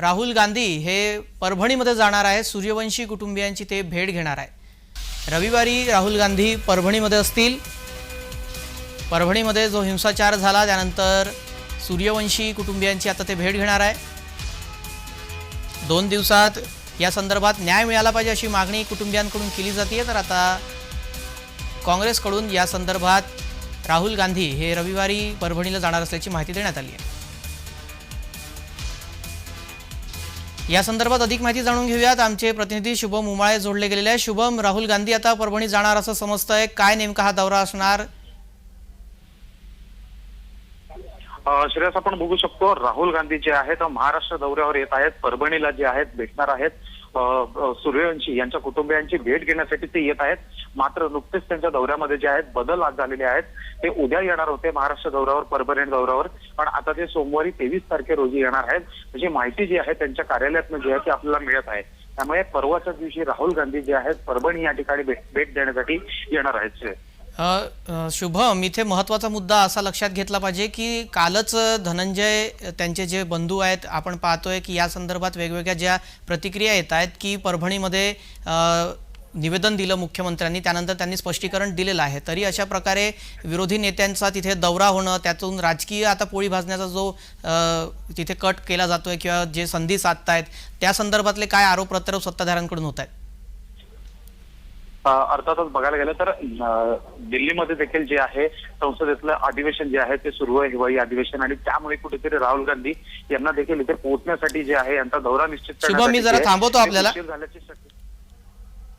राहुल गांधी हे परभणीमध्ये जाणार आहे सूर्यवंशी कुटुंबियांची ते भेट घेणार आहे रविवारी राहुल गांधी परभणीमध्ये असतील. परभणीमध्ये जो हिंसाचार झाला त्यानंतर सूर्यवंशी कुटुंबियांची आता ते भेट घेणार आहे दोन दिवसात या संदर्भात न्याय मिळाला पाहिजे अशी मागणी कुटुंबियांकडून केली जाते तर आता काँग्रेसकडून या संदर्भात राहुल गांधी हे रविवारी परभणीला जाणार असल्याची माहिती देण्यात आली आहे. या संदर्भात अधिक माहिती जाणून घेऊयात. आमचे प्रतिनिधी शुभम उमाळे जोडले गेलेले आहे शुभम राहुल गांधी आता परभणी जाणार असं समजतंय. काय नेमका हा दौरा असणार? श्रेयस आपण बघू शकतो राहुल गांधी जे आहेत महाराष्ट्र दौऱ्यावर येत आहेत परभणीला जे आहेत भेटणार आहेत. सूर्यवंशी यांच्या कुटुंबियांची भेट घेण्यासाठी ते येत आहेत. मात्र नुकतेच त्यांच्या दौऱ्यामध्ये जे आहेत बदल आज झालेले आहेत. ते उद्या येणार होते महाराष्ट्र दौऱ्यावर परभणी दौऱ्यावर. पण आता ते सोमवारी तेवीस तारखे रोजी येणार आहेत. त्याची माहिती जी आहे त्यांच्या कार्यालयातनं जी आहे ती आपल्याला मिळत आहे. त्यामुळे परवाच्या दिवशी राहुल गांधी जे आहेत परभणी या ठिकाणी भेट देण्यासाठी येणार आहेत शुभम इथे महत्त्वाचा मुद्दा असा लक्षात घेतला पाहिजे की कालच धनंजय त्यांचे जे बंधू आहेत आपण पाहतोय की या संदर्भात वेगवेगळ्या ज्या प्रतिक्रिया येत आहेत की परभणीमध्ये निवेदन दिलं मुख्यमंत्र्यांनी त्यानंतर त्यांनी स्पष्टीकरण दिलेलं आहे. तरी अशा प्रकारे विरोधी नेत्यांचा तिथे दौरा होणं त्यातून राजकीय आता पोळी भाजण्याचा जो तिथे कट केला जातोय किंवा जे संधी साधतायत त्या संदर्भातले काय आरोप प्रत्यारोप सत्ताधाऱ्यांकडून होत आहेत अर्थातच बघायला गेलं तर दिल्लीमध्ये देखील जे आहे संसदेतलं अधिवेशन जे आहे ते सुरू आहे हिवाळी अधिवेशन आणि त्यामुळे कुठेतरी राहुल गांधी यांना देखील इथे पोहोचण्यासाठी जे आहे यांचा दौरा निश्चित शुभम, मी जरा थांबवतो आपल्याला. झाल्याची शक्यता